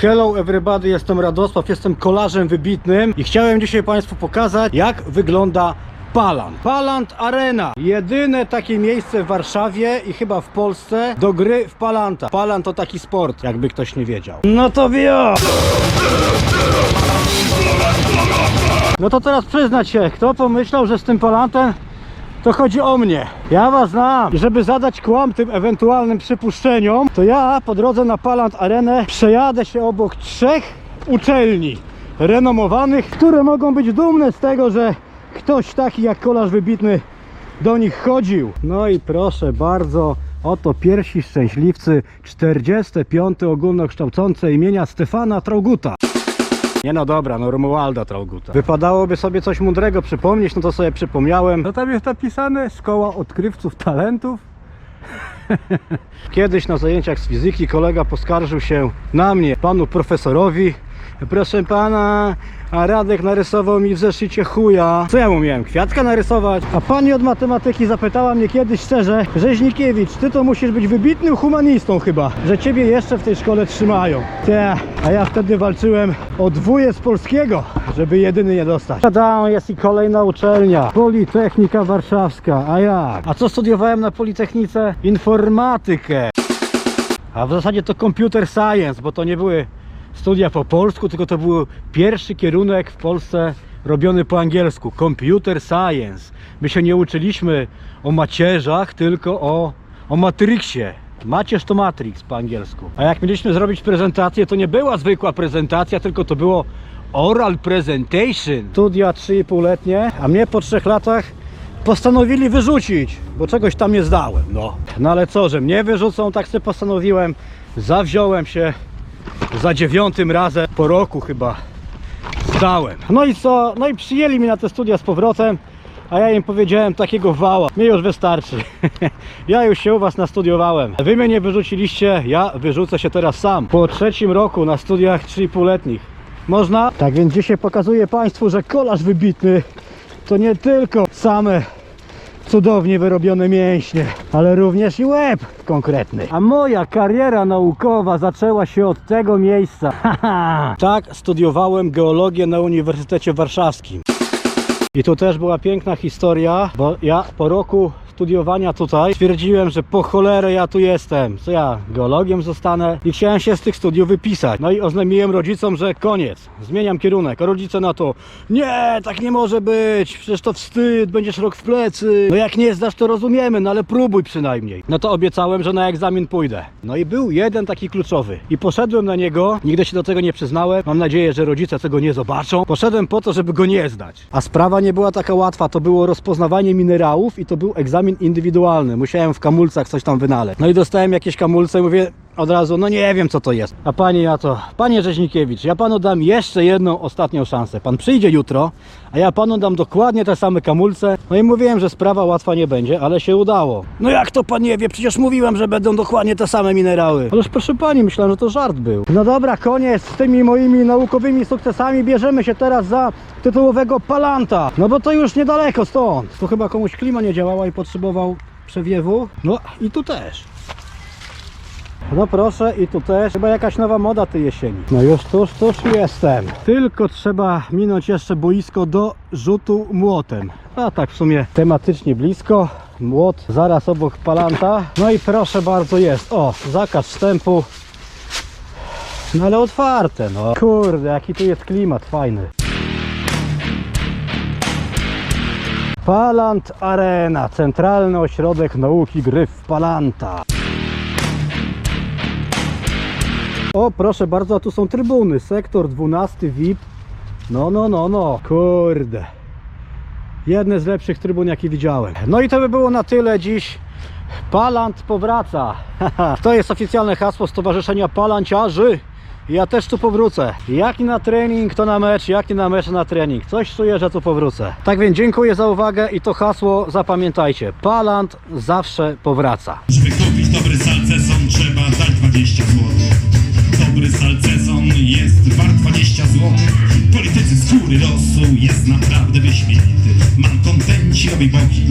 Hello everybody, jestem Radosław, jestem kolarzem wybitnym i chciałem dzisiaj Państwu pokazać jak wygląda Palant. Palant Arena. Jedyne takie miejsce w Warszawie i chyba w Polsce do gry w Palanta. Palant to taki sport, jakby ktoś nie wiedział. No to wio! No to teraz przyznać się, kto pomyślał, że z tym Palantem to chodzi o mnie. Ja was znam. I żeby zadać kłam tym ewentualnym przypuszczeniom, to ja po drodze na Palant Arenę przejadę się obok trzech uczelni renomowanych, które mogą być dumne z tego, że ktoś taki jak kolarz wybitny do nich chodził. No i proszę bardzo, oto pierwsi szczęśliwcy 45. ogólnokształcące imienia Stefana Trauguta. Nie no dobra, no Romualda Trauguta. Wypadałoby sobie coś mądrego przypomnieć, no to sobie przypomniałem. No tam jest napisane Szkoła Odkrywców Talentów. Kiedyś na zajęciach z fizyki kolega poskarżył się na mnie, panu profesorowi. Proszę pana, a Radek narysował mi w zeszycie chuja. Co ja mu miałem? Kwiatka narysować? A pani od matematyki zapytała mnie kiedyś szczerze, Rzeźnikiewicz, ty to musisz być wybitnym humanistą chyba, że ciebie jeszcze w tej szkole trzymają. Te, a ja wtedy walczyłem o dwóje z polskiego, żeby jedyny nie dostać. Tada, jest i kolejna uczelnia. Politechnika Warszawska, a jak? A co studiowałem na Politechnice? Informatykę. A w zasadzie to computer science, bo to nie były studia po polsku, tylko to był pierwszy kierunek w Polsce robiony po angielsku. Computer science. My się nie uczyliśmy o macierzach, tylko o, o Matrixie. Macierz to Matrix po angielsku. A jak mieliśmy zrobić prezentację, to nie była zwykła prezentacja, tylko to było oral presentation. Studia 3,5-letnie, a mnie po trzech latach postanowili wyrzucić, bo czegoś tam nie zdałem. No, no ale co, że mnie wyrzucą, tak sobie postanowiłem. Zawziąłem się za dziewiątym razem po roku chyba zdałem. No i co? No i przyjęli mnie na te studia z powrotem, a ja im powiedziałem takiego wała. Mnie już wystarczy. ja już się u was nastudiowałem. Wy mnie nie wyrzuciliście, ja wyrzucę się teraz sam. Po trzecim roku na studiach 3,5-letnich. Można? Tak więc dzisiaj pokazuję Państwu, że kolarz wybitny to nie tylko same cudownie wyrobione mięśnie, ale również i łeb konkretny. A moja kariera naukowa zaczęła się od tego miejsca. tak, studiowałem geologię na Uniwersytecie Warszawskim. I tu też była piękna historia, bo ja po roku studiowania tutaj stwierdziłem, że po cholerę ja tu jestem. Co ja, geologiem zostanę? I chciałem się z tych studiów wypisać. No i oznajmiłem rodzicom, że koniec, zmieniam kierunek. A rodzice na to, nie, tak nie może być, przecież to wstyd, będziesz rok w plecy. No jak nie zdasz, to rozumiemy, no ale próbuj przynajmniej. No to obiecałem, że na egzamin pójdę. No i był jeden taki kluczowy. I poszedłem na niego, nigdy się do tego nie przyznałem. Mam nadzieję, że rodzice tego nie zobaczą. Poszedłem po to, żeby go nie zdać. A sprawa nie była taka łatwa, to było rozpoznawanie minerałów i to był egzamin indywidualny. Musiałem w kamulcach coś tam wynaleźć. No i dostałem jakieś kamulce i mówię od razu, no nie wiem co to jest. A pani ja to, panie Rzeźnikiewicz, ja panu dam jeszcze jedną ostatnią szansę. Pan przyjdzie jutro, a ja panu dam dokładnie te same kamulce. No i mówiłem, że sprawa łatwa nie będzie, ale się udało. No jak to pan nie wie? Przecież mówiłem, że będą dokładnie te same minerały. Ależ proszę pani, myślałem, że to żart był. No dobra, koniec z tymi moimi naukowymi sukcesami. Bierzemy się teraz za tytułowego Palanta. No bo to już niedaleko stąd. Tu chyba komuś klima nie działała i potrzebował przewiewu. No i tu też. No proszę i tu też chyba jakaś nowa moda tej jesieni. No już tuż, tuż jestem. Tylko trzeba minąć jeszcze boisko do rzutu młotem. A tak w sumie tematycznie blisko. Młot zaraz obok palanta. No i proszę bardzo jest. O, zakaz wstępu. No ale otwarte no. Kurde, jaki tu jest klimat fajny. Palant Arena, centralny ośrodek nauki gry w Palanta. O, proszę bardzo, a tu są trybuny. Sektor 12 VIP. No, no, no, no. Kurde. Jedne z lepszych trybun, jakie widziałem. No i to by było na tyle dziś. Palant powraca. to jest oficjalne hasło Stowarzyszenia Palanciarzy. Ja też tu powrócę. Jak nie na trening, to na mecz, jak nie na mecz, na trening. Coś czuję, że tu powrócę. Tak więc dziękuję za uwagę i to hasło zapamiętajcie. Palant zawsze powraca. Żeby kupić dobry salceson trzeba dać 20 zł. Dobry salceson jest wart 20 zł. Politycy skóry rosół jest naprawdę wyśmienity. Mam kontenci, robi narażnicy.